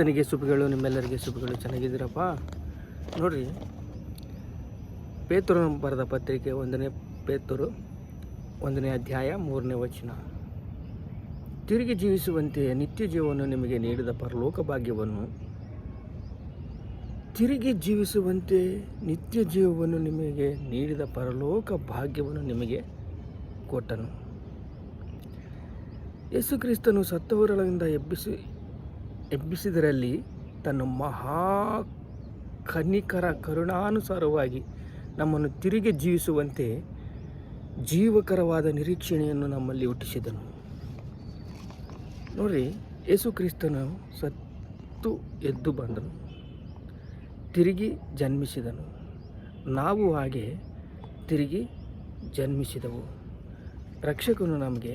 ನನಗೆ ಸುಪ್ಗಳು ನಿಮ್ಮೆಲ್ಲರಿಗೆ ಸುಪ್ಗಳು ಚೆನ್ನಾಗಿದ್ದೀರಪ್ಪ? ನೋಡ್ರಿ, ಪೇತರು ಬರೆದ ಪತ್ರಿಕೆ ಒಂದನೇ ಪೇತರು, ಒಂದನೇ ಅಧ್ಯಾಯ, ಮೂರನೇ ವಚನ. ತಿರುಗಿ ಜೀವಿಸುವಂತೆ ನಿತ್ಯ ಜೀವವನ್ನು ನಿಮಗೆ ನೀಡಿದ ಪರಲೋಕ ಭಾಗ್ಯವನ್ನು, ತಿರುಗಿ ಜೀವಿಸುವಂತೆ ನಿತ್ಯ ಜೀವವನ್ನು ನಿಮಗೆ ನೀಡಿದ ಪರಲೋಕ ಭಾಗ್ಯವನ್ನು ನಿಮಗೆ ಕೊಟ್ಟನು. ಯೇಸು ಕ್ರಿಸ್ತನು ಸತ್ತವರೊಳಗಿಂದ ಎಬ್ಬಿಸಿ ಎಬ್ಬಿಸಿದರಲ್ಲಿ ತನ್ನ ಮಹಾ ಕನಿಕರ ಕರುಣಾನುಸಾರವಾಗಿ ನಮ್ಮನ್ನು ತಿರುಗಿ ಜೀವಿಸುವಂತೆ ಜೀವಕರವಾದ ನಿರೀಕ್ಷಣೆಯನ್ನು ನಮ್ಮಲ್ಲಿ ಹುಟ್ಟಿಸಿದನು. ನೋಡಿ ಯೇಸು ಕ್ರಿಸ್ತನು ಸತ್ತು ಎದ್ದು ಬಂದನು, ತಿರುಗಿ ಜನ್ಮಿಸಿದನು. ನಾವು ಹಾಗೆ ತಿರುಗಿ ಜನ್ಮಿಸಿದವು. ರಕ್ಷಕನು ನಮಗೆ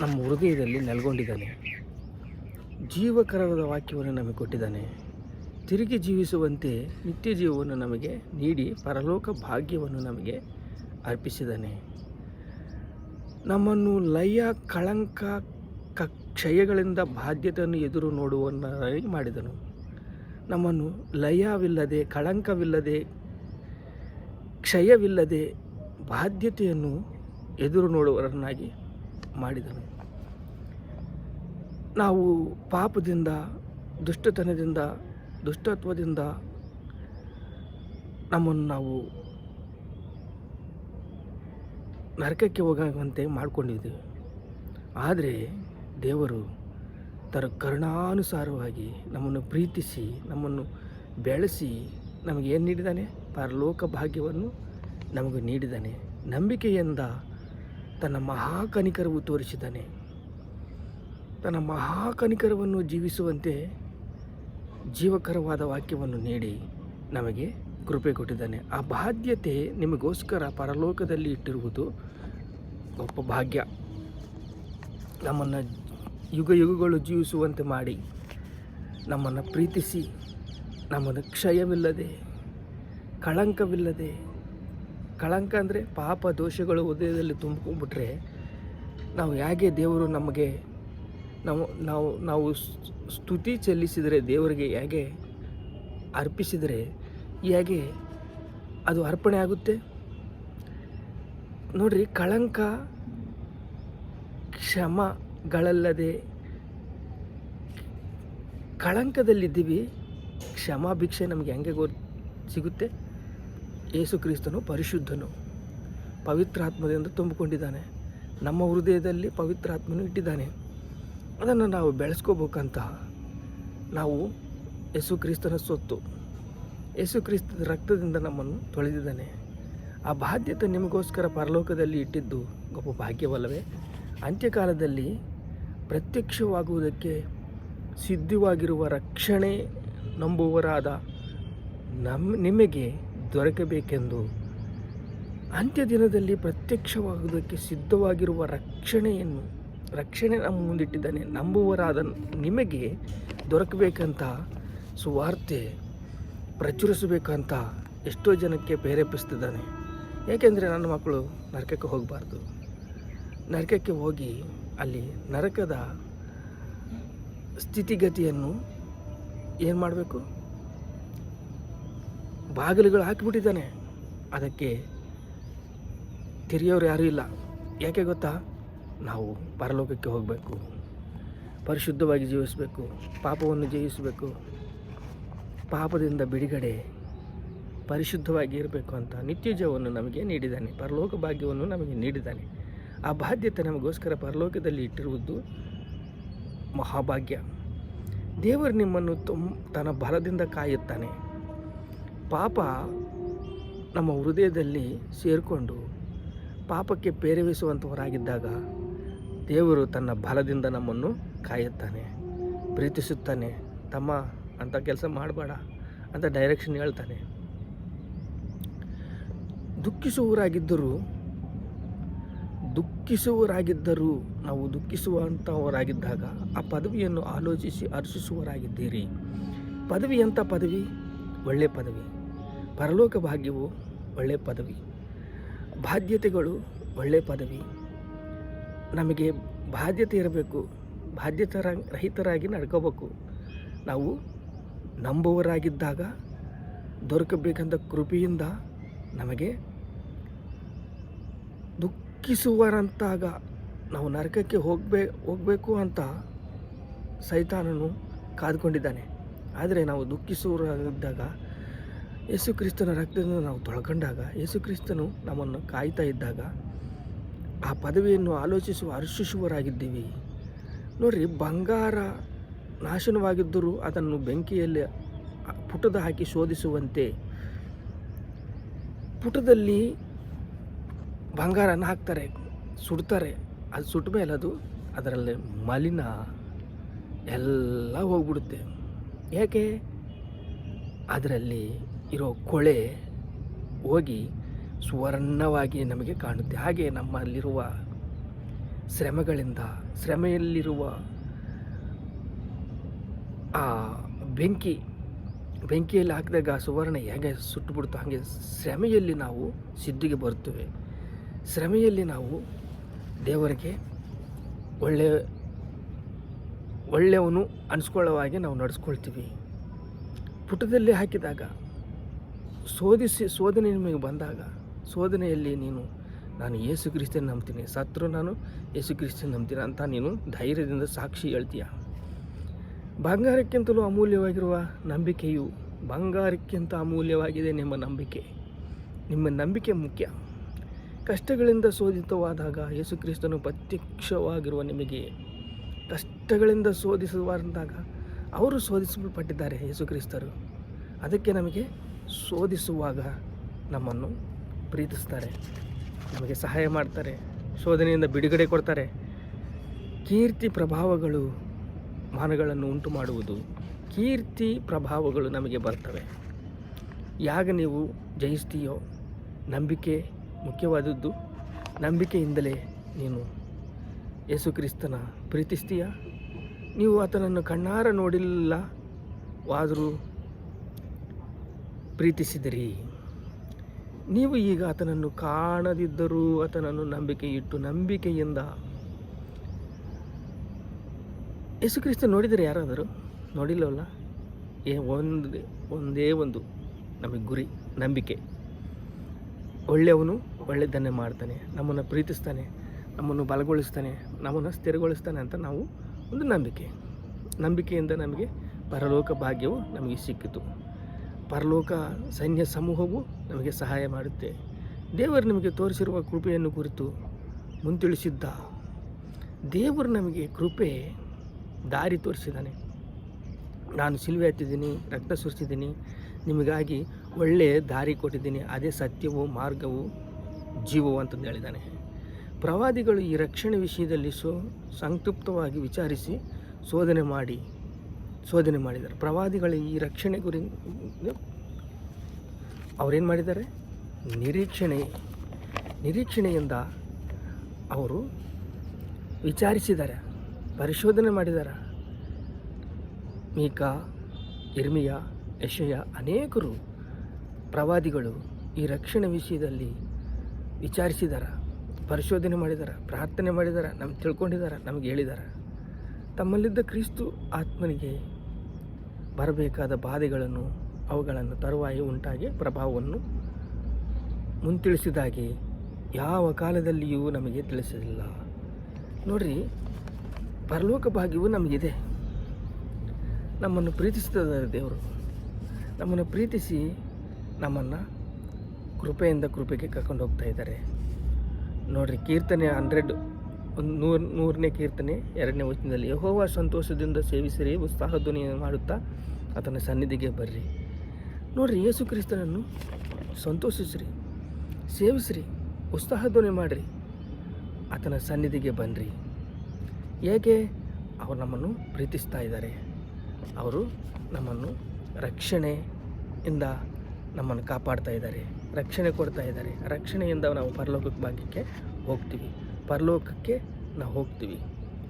ನಮ್ಮ ಹೃದಯದಲ್ಲಿ ನೆಲೆಗೊಂಡಿದ್ದಾನೆ. ಜೀವಕರವಾದ ವಾಕ್ಯವನ್ನು ನಮಗೆ ಕೊಟ್ಟಿದ್ದಾನೆ. ತಿರುಗಿ ಜೀವಿಸುವಂತೆ ನಿತ್ಯ ಜೀವವನ್ನು ನಮಗೆ ನೀಡಿ ಪರಲೋಕ ಭಾಗ್ಯವನ್ನು ನಮಗೆ ಅರ್ಪಿಸಿದ್ದಾನೆ. ನಮ್ಮನ್ನು ಲಯ, ಕಳಂಕ ಕ್ಷಯಗಳಿಂದ ಬಾಧ್ಯತೆಯನ್ನು ಎದುರು ನೋಡುವನ್ನಾಗಿ ಮಾಡಿದನು. ನಮ್ಮನ್ನು ಲಯವಿಲ್ಲದೆ, ಕಳಂಕವಿಲ್ಲದೆ, ಕ್ಷಯವಿಲ್ಲದೆ ಬಾಧ್ಯತೆಯನ್ನು ಎದುರು ನೋಡುವರನ್ನಾಗಿ ಮಾಡಿದನು. ನಾವು ಪಾಪದಿಂದ, ದುಷ್ಟತನದಿಂದ, ದುಷ್ಟತ್ವದಿಂದ ನಮ್ಮನ್ನು ನಾವು ನರಕಕ್ಕೆ ಹೋಗುವಂತೆ ಮಾಡಿಕೊಂಡಿದ್ದೀವಿ. ಆದರೆ ದೇವರು ತನ್ನ ಕರುಣಾನುಸಾರವಾಗಿ ನಮ್ಮನ್ನು ಪ್ರೀತಿಸಿ, ನಮ್ಮನ್ನು ಬೆಳೆಸಿ ನಮಗೆ ಏನು ನೀಡಿದ್ದಾನೆ? ಪರಲೋಕ ಭಾಗ್ಯವನ್ನು ನಮಗೆ ನೀಡಿದ್ದಾನೆ. ನಂಬಿಕೆಯಿಂದ ತನ್ನ ಮಹಾಕನಿಕರವು ತೋರಿಸಿದ್ದಾನೆ. ತನ್ನ ಮಹಾಕನಿಕರವನ್ನು ಜೀವಿಸುವಂತೆ ಜೀವಕರವಾದ ವಾಕ್ಯವನ್ನು ನೀಡಿ ನಮಗೆ ಕೃಪೆ ಕೊಟ್ಟಿದ್ದಾನೆ. ಆ ಬಾಧ್ಯತೆ ನಿಮಗೋಸ್ಕರ ಪರಲೋಕದಲ್ಲಿ ಇಟ್ಟಿರುವುದು ಗೊಪ್ಪ ಭಾಗ್ಯ. ನಮ್ಮನ್ನು ಯುಗ ಯುಗಗಳು ಜೀವಿಸುವಂತೆ ಮಾಡಿ ನಮ್ಮನ್ನು ಪ್ರೀತಿಸಿ ನಮ್ಮನ್ನು ಕ್ಷಯವಿಲ್ಲದೆ, ಕಳಂಕವಿಲ್ಲದೆ, ಕಳಂಕ ಅಂದರೆ ಪಾಪ ದೋಷಗಳು ಹೃದಯದಲ್ಲಿ ತುಂಬಿಕೊಂಡ್ಬಿಟ್ರೆ ನಾವು ಹೇಗೆ ದೇವರು ನಮಗೆ ನಾವು ನಾವು ನಾವು ಸ್ತುತಿ ಚಲ್ಲಿಸಿದರೆ ದೇವರಿಗೆ ಹೇಗೆ ಅರ್ಪಿಸಿದರೆ ಹೇಗೆ ಅದು ಅರ್ಪಣೆ ಆಗುತ್ತೆ? ನೋಡ್ರಿ, ಕಳಂಕ, ಕ್ಷಮಗಳಲ್ಲದೆ ಕಳಂಕದಲ್ಲಿದ್ದೀವಿ ಕ್ಷಮಾ ಭಿಕ್ಷೆ ನಮಗೆ ಹೆಂಗೆ ಗೊ, ಸಿಗುತ್ತೆ? ಯೇಸು ಕ್ರಿಸ್ತನು ಪರಿಶುದ್ಧನು, ಪವಿತ್ರಾತ್ಮದಿಂದ ತುಂಬಿಕೊಂಡಿದ್ದಾನೆ. ನಮ್ಮ ಹೃದಯದಲ್ಲಿ ಪವಿತ್ರಾತ್ಮನು ಇಟ್ಟಿದ್ದಾನೆ. ಅದನ್ನು ನಾವು ಬೆಳೆಸ್ಕೋಬೇಕಂತ ನಾವು ಯೇಸು ಕ್ರಿಸ್ತನ ಸೊತ್ತು. ಯೇಸು ಕ್ರಿಸ್ತದ ರಕ್ತದಿಂದ ನಮ್ಮನ್ನು ತೊಳೆದಿದ್ದಾನೆ. ಆ ಬಾಧ್ಯತೆ ನಿಮಗೋಸ್ಕರ ಪರಲೋಕದಲ್ಲಿ ಇಟ್ಟಿದ್ದು ಗೊಪ್ಪ ಭಾಗ್ಯವಲ್ಲವೇ? ಅಂತ್ಯಕಾಲದಲ್ಲಿ ಪ್ರತ್ಯಕ್ಷವಾಗುವುದಕ್ಕೆ ಸಿದ್ಧವಾಗಿರುವ ರಕ್ಷಣೆ ನಂಬುವರಾದ ನಮ್ಮ ನಿಮಗೆ ದೊರಕಬೇಕೆಂದು ಅಂತ್ಯ ದಿನದಲ್ಲಿ ಪ್ರತ್ಯಕ್ಷವಾಗುವುದಕ್ಕೆ ಸಿದ್ಧವಾಗಿರುವ ರಕ್ಷಣೆಯನ್ನು ರಕ್ಷಣೆ ನಮ್ಮ ಮುಂದಿಟ್ಟಿದ್ದಾನೆ. ನಂಬುವರಾದ ನಿಮಗೆ ದೊರಕಬೇಕಂತ ಸುವಾರ್ತೆ ಪ್ರಚುರಿಸಬೇಕಂತ ಎಷ್ಟೋ ಜನಕ್ಕೆ ಪ್ರೇರೇಪಿಸ್ತಿದ್ದಾನೆ. ಏಕೆಂದರೆ ನನ್ನ ಮಕ್ಕಳು ನರಕಕ್ಕೆ ಹೋಗಬಾರ್ದು. ನರಕಕ್ಕೆ ಹೋಗಿ ಅಲ್ಲಿ ನರಕದ ಸ್ಥಿತಿಗತಿಯನ್ನು ಏನು ಮಾಡಬೇಕು? ಬಾಗಿಲುಗಳು ಹಾಕಿಬಿಟ್ಟಿದ್ದಾನೆ. ಅದಕ್ಕೆ ತಿರಿಯೋರು ಯಾರೂ ಇಲ್ಲ. ಯಾಕೆ ಗೊತ್ತಾ? ನಾವು ಪರಲೋಕಕ್ಕೆ ಹೋಗಬೇಕು, ಪರಿಶುದ್ಧವಾಗಿ ಜೀವಿಸಬೇಕು, ಪಾಪವನ್ನು ಜೀವಿಸಬೇಕು ಪಾಪದಿಂದ ಬಿಡುಗಡೆ, ಪರಿಶುದ್ಧವಾಗಿ ಇರಬೇಕು ಅಂತ ನಿತ್ಯ ಜೀವವನ್ನು ನಮಗೆ ನೀಡಿದ್ದಾನೆ, ಪರಲೋಕ ಭಾಗ್ಯವನ್ನು ನಮಗೆ ನೀಡಿದ್ದಾನೆ. ಆ ಬಾಧ್ಯತೆ ನಮಗೋಸ್ಕರ ಪರಲೋಕದಲ್ಲಿ ಇಟ್ಟಿರುವುದು ಮಹಾಭಾಗ್ಯ. ದೇವರು ನಿಮ್ಮನ್ನು ತುಮ್, ತನ್ನ ಬಲದಿಂದ ಕಾಯುತ್ತಾನೆ. ಪಾಪ ನಮ್ಮ ಹೃದಯದಲ್ಲಿ ಸೇರಿಕೊಂಡು ಪಾಪಕ್ಕೆ ಪ್ರೇರೇಪಿಸುವಂಥವರಾಗಿದ್ದಾಗ ದೇವರು ತನ್ನ ಬಲದಿಂದ ನಮ್ಮನ್ನು ಕಾಯುತ್ತಾನೆ, ಪ್ರೀತಿಸುತ್ತಾನೆ. ತಮ್ಮ ಅಂಥ ಕೆಲಸ ಮಾಡಬೇಡ ಅಂತ ಡೈರೆಕ್ಷನ್ ಹೇಳ್ತಾನೆ. ದುಃಖಿಸುವವರಾಗಿದ್ದರೂ ದುಃಖಿಸುವವರಾಗಿದ್ದರೂ, ನಾವು ದುಃಖಿಸುವಂಥವರಾಗಿದ್ದಾಗ ಆ ಪದವಿಯನ್ನು ಆಲೋಚಿಸಿ ಹರ್ಷಿಸುವವರಾಗಿದ್ದೀರಿ ಪದವಿ ಎಂಥ ಪದವಿ? ಒಳ್ಳೆಯ ಪದವಿ. ಪರಲೋಕ ಭಾಗ್ಯವು ಒಳ್ಳೆಯ ಪದವಿ. ಬಾಧ್ಯತೆಗಳು ಒಳ್ಳೆಯ ಪದವಿ. ನಮಗೆ ಬಾಧ್ಯತೆ ಇರಬೇಕು ಬಾಧ್ಯತರ ರಹಿತರಾಗಿ ನಡ್ಕೋಬೇಕು. ನಾವು ನಂಬುವರಾಗಿದ್ದಾಗ ದೊರಕಬೇಕಂತ ಕೃಪೆಯಿಂದ ನಮಗೆ ದುಃಖಿಸುವರಂತಾಗ ನಾವು ನರಕಕ್ಕೆ ಹೋಗಬೇ, ಹೋಗಬೇಕು ಅಂತ ಸೈತಾನನು ಕಾದ್ಕೊಂಡಿದ್ದಾನೆ. ಆದರೆ ನಾವು ದುಃಖಿಸುವರಾಗಿದ್ದಾಗ ಯೇಸು ಕ್ರಿಸ್ತನ ರಕ್ತದಿಂದ ನಾವು ತೊಳ್ಕೊಂಡಾಗ, ಯೇಸು ಕ್ರಿಸ್ತನು ನಮ್ಮನ್ನು ಕಾಯ್ತಾ ಇದ್ದಾಗ ಆ ಪದವಿಯನ್ನು ಆಲೋಚಿಸುವ ಹರ್ಷಿಸುವರಾಗಿದ್ದೀವಿ ನೋಡ್ರಿ, ಬಂಗಾರ ನಾಶನವಾಗಿದ್ದರೂ ಅದನ್ನು ಬೆಂಕಿಯಲ್ಲಿ ಪುಟದ ಹಾಕಿ ಶೋಧಿಸುವಂತೆ ಪುಟದಲ್ಲಿ ಬಂಗಾರನ ಹಾಕ್ತಾರೆ, ಸುಡ್ತಾರೆ. ಅದು ಸುಟ್ಟ ಮೇಲೆ ಅದು ಅದರಲ್ಲಿ ಮಲಿನ ಎಲ್ಲ ಹೋಗ್ಬಿಡುತ್ತೆ. ಯಾಕೆ? ಅದರಲ್ಲಿ ಇರೋ ಕೊಳೆ ಹೋಗಿ ಸುವರ್ಣವಾಗಿ ನಮಗೆ ಕಾಣುತ್ತೆ. ಹಾಗೆ ನಮ್ಮಲ್ಲಿರುವ ಶ್ರಮಗಳಿಂದ, ಶ್ರಮೆಯಲ್ಲಿರುವ ಆ ಬೆಂಕಿ, ಬೆಂಕಿಯಲ್ಲಿ ಹಾಕಿದಾಗ ಸುವರ್ಣ ಹೇಗೆ ಸುಟ್ಟುಬಿಡ್ತು ಹಾಗೆ ಶ್ರಮೆಯಲ್ಲಿ ನಾವು ಸಿದ್ಧಿಗೆ ಬರುತ್ತೇವೆ. ಶ್ರಮೆಯಲ್ಲಿ ನಾವು ದೇವರಿಗೆ ಒಳ್ಳೆಯ ಒಳ್ಳೆಯವನು ಅನಿಸ್ಕೊಳ್ಳೋ ಹಾಗೆ ನಾವು ನಡೆಸ್ಕೊಳ್ತೀವಿ. ಪುಟದಲ್ಲಿ ಹಾಕಿದಾಗ ಶೋಧಿಸಿ ಶೋಧನೆ ನಿಮಗೆ ಬಂದಾಗ ಶೋಧನೆಯಲ್ಲಿ ನೀನು, ನಾನು ಯೇಸು ಕ್ರಿಸ್ತನ ನಂಬ್ತೀನಿ. ಸತ್ರು ನಾನು ಯೇಸು ಕ್ರಿಸ್ತನ ನಂಬ್ತೀನಿ ಅಂತ ನೀನು ಧೈರ್ಯದಿಂದ ಸಾಕ್ಷಿ ಹೇಳ್ತೀಯ? ಬಂಗಾರಕ್ಕಿಂತಲೂ ಅಮೂಲ್ಯವಾಗಿರುವ ನಂಬಿಕೆಯು ಬಂಗಾರಕ್ಕಿಂತ ಅಮೂಲ್ಯವಾಗಿದೆ ನಿಮ್ಮ ನಂಬಿಕೆ. ನಿಮ್ಮ ನಂಬಿಕೆ ಮುಖ್ಯ. ಕಷ್ಟಗಳಿಂದ ಶೋಧಿತವಾದಾಗ ಯೇಸು ಕ್ರಿಸ್ತನು ಪ್ರತ್ಯಕ್ಷವಾಗಿರುವ ನಿಮಗೆ. ಕಷ್ಟಗಳಿಂದ ಶೋಧಿಸುವಂದಾಗ ಅವರು ಶೋಧಿಸಲ್ಪಟ್ಟಿದ್ದಾರೆ ಯೇಸು ಕ್ರಿಸ್ತರು ಅದಕ್ಕೆ ನಮಗೆ ಶೋಧಿಸುವಾಗ ನಮ್ಮನ್ನು ಪ್ರೀತಿಸ್ತಾರೆ, ನಮಗೆ ಸಹಾಯ ಮಾಡ್ತಾರೆ, ಶೋಧನೆಯಿಂದ ಬಿಡುಗಡೆ ಕೊಡ್ತಾರೆ. ಕೀರ್ತಿ ಪ್ರಭಾವಗಳು ಮಾನಗಳನ್ನು ಉಂಟು ಮಾಡುವುದು. ಕೀರ್ತಿ ಪ್ರಭಾವಗಳು ನಮಗೆ ಬರ್ತವೆ. ಯಾಗ ನೀವು ಜಯಿಸ್ತೀಯೋ, ನಂಬಿಕೆ ಮುಖ್ಯವಾದದ್ದು. ನಂಬಿಕೆಯಿಂದಲೇ ನೀನು ಯೇಸು ಕ್ರಿಸ್ತನ ಪ್ರೀತಿಸ್ತೀಯ? ನೀವು ಆತನನ್ನು ಕಣ್ಣಾರ ನೋಡಿಲ್ಲವಾದರೂ ಪ್ರೀತಿಸಿದಿರಿ. ನೀವು ಈಗ ಆತನನ್ನು ಕಾಣದಿದ್ದರೂ ಆತನನ್ನು ನಂಬಿಕೆ ಇಟ್ಟು ನಂಬಿಕೆಯಿಂದ ಯೇಸು ಕ್ರಿಸ್ತ ನೋಡಿದರೆ ಯಾರಾದರೂ? ನೋಡಿಲ್ಲವಲ್ಲ? ಏ, ಒಂದು, ಒಂದೇ ಒಂದು ನಮಗೆ ಗುರಿ, ನಂಬಿಕೆ. ಒಳ್ಳೆಯವನು ಒಳ್ಳೆಯದನ್ನೇ ಮಾಡ್ತಾನೆ, ನಮ್ಮನ್ನು ಪ್ರೀತಿಸ್ತಾನೆ, ನಮ್ಮನ್ನು ಬಲಗೊಳಿಸ್ತಾನೆ, ನಮ್ಮನ್ನು ಸ್ಥಿರಗೊಳಿಸ್ತಾನೆ ಅಂತ ನಾವು ಒಂದು ನಂಬಿಕೆ. ನಂಬಿಕೆಯಿಂದ ನಮಗೆ ಪರಲೋಕ ಭಾಗ್ಯವು ನಮಗೆ ಸಿಕ್ಕಿತು. ಪರಲೋಕ ಸೈನ್ಯ ಸಮೂಹವು ನಮಗೆ ಸಹಾಯ ಮಾಡುತ್ತೆ. ದೇವರು ನಮಗೆ ತೋರಿಸಿರುವ ಕೃಪೆಯನ್ನು ಕುರಿತು ಮುಂತಿಳಿಸಿದ್ದ. ದೇವರು ನಮಗೆ ಕೃಪೆ ದಾರಿ ತೋರಿಸಿದ್ದಾನೆ. ನಾನು ಸಿಲುವೆ ಹತ್ತಿದ್ದೀನಿ, ರಕ್ತ ಸುರಿಸಿದ್ದೀನಿ, ನಿಮಗಾಗಿ ಒಳ್ಳೆಯ ದಾರಿ ಕೊಟ್ಟಿದ್ದೀನಿ, ಅದೇ ಸತ್ಯವು, ಮಾರ್ಗವು, ಜೀವವು ಅಂತಂದು ಹೇಳಿದ್ದಾನೆ. ಪ್ರವಾದಿಗಳು ಈ ರಕ್ಷಣೆ ವಿಷಯದಲ್ಲಿ ಸೋ, ಸಂಕ್ಷಿಪ್ತವಾಗಿ ವಿಚಾರಿಸಿ, ಶೋಧನೆ ಮಾಡಿ. ಶೋಧನೆ ಮಾಡಿದ್ದಾರೆ. ಪ್ರವಾದಿಗಳ ಈ ರಕ್ಷಣೆ ಗುರಿ, ಅವರೇನು ಮಾಡಿದ್ದಾರೆ? ನಿರೀಕ್ಷಣೆ, ನಿರೀಕ್ಷಣೆಯಿಂದ ಅವರು ವಿಚಾರಿಸಿದ್ದಾರೆ, ಪರಿಶೋಧನೆ ಮಾಡಿದ್ದಾರೆ. ಮೀಕಾ ಇರ್ಮಿಯ ಯಶಯ ಅನೇಕರು ಪ್ರವಾದಿಗಳು ಈ ರಕ್ಷಣೆ ವಿಷಯದಲ್ಲಿ ವಿಚಾರಿಸಿದ್ದಾರೆ, ಪರಿಶೋಧನೆ ಮಾಡಿದ್ದಾರೆ, ಪ್ರಾರ್ಥನೆ ಮಾಡಿದ್ದಾರೆ, ನಮ್ಗೆ ತಿಳ್ಕೊಂಡಿದ್ದಾರೆ, ನಮ್ಗೆ ಹೇಳಿದ್ದಾರೆ. ತಮ್ಮಲ್ಲಿದ್ದ ಕ್ರಿಸ್ತು ಆತ್ಮನಿಗೆ ಬರಬೇಕಾದ ಬಾಧೆಗಳನ್ನು ಅವುಗಳನ್ನು ತರುವಾಯಿ ಉಂಟಾಗಿ ಪ್ರಭಾವವನ್ನು ಮುಂತಿಳಿಸಿದಾಗೆ ಯಾವ ಕಾಲದಲ್ಲಿಯೂ ನಮಗೆ ತಿಳಿಸಲಿಲ್ಲ ನೋಡ್ರಿ, ಪರಲೋಕ ಭಾಗ್ಯವು ನಮಗಿದೆ. ನಮ್ಮನ್ನು ಪ್ರೀತಿಸ್ತಿದ್ದಾರೆ ದೇವರು. ನಮ್ಮನ್ನು ಪ್ರೀತಿಸಿ ನಮ್ಮನ್ನು ಕೃಪೆಯಿಂದ ಕೃಪೆಗೆ ಕರ್ಕೊಂಡು ಹೋಗ್ತಾ ಇದ್ದಾರೆ. ನೋಡ್ರಿ, ಕೀರ್ತನೆ ಹಂಡ್ರೆಡ್ ಒಂದು ನೂರು, ನೂರನೇ ಕೀರ್ತನೆ, ಎರಡನೇ ವಚನದಲ್ಲಿ, ಯಹೋವ ಸಂತೋಷದಿಂದ ಸೇವಿಸಿರಿ, ಉತ್ಸಾಹ ಧ್ವನಿ ಮಾಡುತ್ತಾ ಆತನ ಸನ್ನಿಧಿಗೆ ಬರ್ರಿ. ನೋಡ್ರಿ, ಯೇಸು ಕ್ರಿಸ್ತನನ್ನು ಸಂತೋಷಿಸ್ರಿ, ಸೇವಿಸ್ರಿ, ಉತ್ಸಾಹ ಧ್ವನಿ ಮಾಡಿರಿ, ಆತನ ಸನ್ನಿಧಿಗೆ ಬನ್ನಿರಿ ಹೇಗೆ? ಅವರು ನಮ್ಮನ್ನು ಪ್ರೀತಿಸ್ತಾ ಇದ್ದಾರೆ. ಅವರು ನಮ್ಮನ್ನು ರಕ್ಷಣೆಯಿಂದ ನಮ್ಮನ್ನು ಕಾಪಾಡ್ತಾ ಇದ್ದಾರೆ. ರಕ್ಷಣೆ ಕೊಡ್ತಾ ಇದ್ದಾರೆ. ರಕ್ಷಣೆಯಿಂದ ನಾವು ಪರಲೋಕಕ್ಕೆ ಭಾಗ್ಯಕ್ಕೆ ಹೋಗ್ತೀವಿ. ಪರಲೋಕಕ್ಕೆ ನಾವು ಹೋಗ್ತೀವಿ.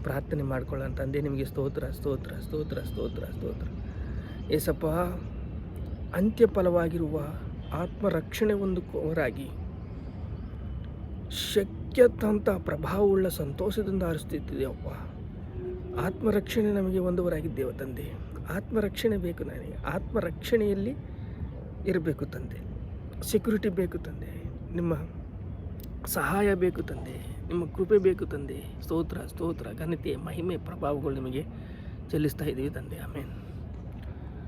ಪ್ರಾರ್ಥನೆ ಮಾಡ್ಕೊಳ್ಳೋ ತಂದೆ, ನಿಮಗೆ ಸ್ತೋತ್ರ ಸ್ತೋತ್ರ ಸ್ತೋತ್ರ ಸ್ತೋತ್ರ ಸ್ತೋತ್ರ. ಏಸಪ್ಪ ಅಂತ್ಯ ಫಲವಾಗಿರುವ ಆತ್ಮರಕ್ಷಣೆ ಕೋರಾಗಿ ಶಕ್ಯತಂಥ ಪ್ರಭಾವವುಳ್ಳ ಸಂತೋಷದಿಂದ ಆರಿಸುತ್ತಿದ್ದೇವಪ್ಪ ಆತ್ಮರಕ್ಷಣೆ ನಮಗೆ ಒಂದುವರಾಗಿದ್ದೇವೆ ತಂದೆ. ಆತ್ಮರಕ್ಷಣೆ ಬೇಕು ನನಗೆ. ಆತ್ಮರಕ್ಷಣೆಯಲ್ಲಿ ಇರಬೇಕು ತಂದೆ. ಸೆಕ್ಯೂರಿಟಿ ಬೇಕು ತಂದೆ. ನಿಮ್ಮ ಸಹಾಯ ಬೇಕು ತಂದೆ, ನಿಮ್ಮ ಕೃಪೆ ಬೇಕು ತಂದೆ. ಸ್ತೋತ್ರ ಸ್ತೋತ್ರ. ಘನತೆ ಮಹಿಮೆ, ಪ್ರಭಾವಗಳು ನಿಮಗೆ ಚೆಲ್ಲಿಸ್ತಾ ಇದ್ದೀವಿ ತಂದೆ. ಆಮೇಲೆ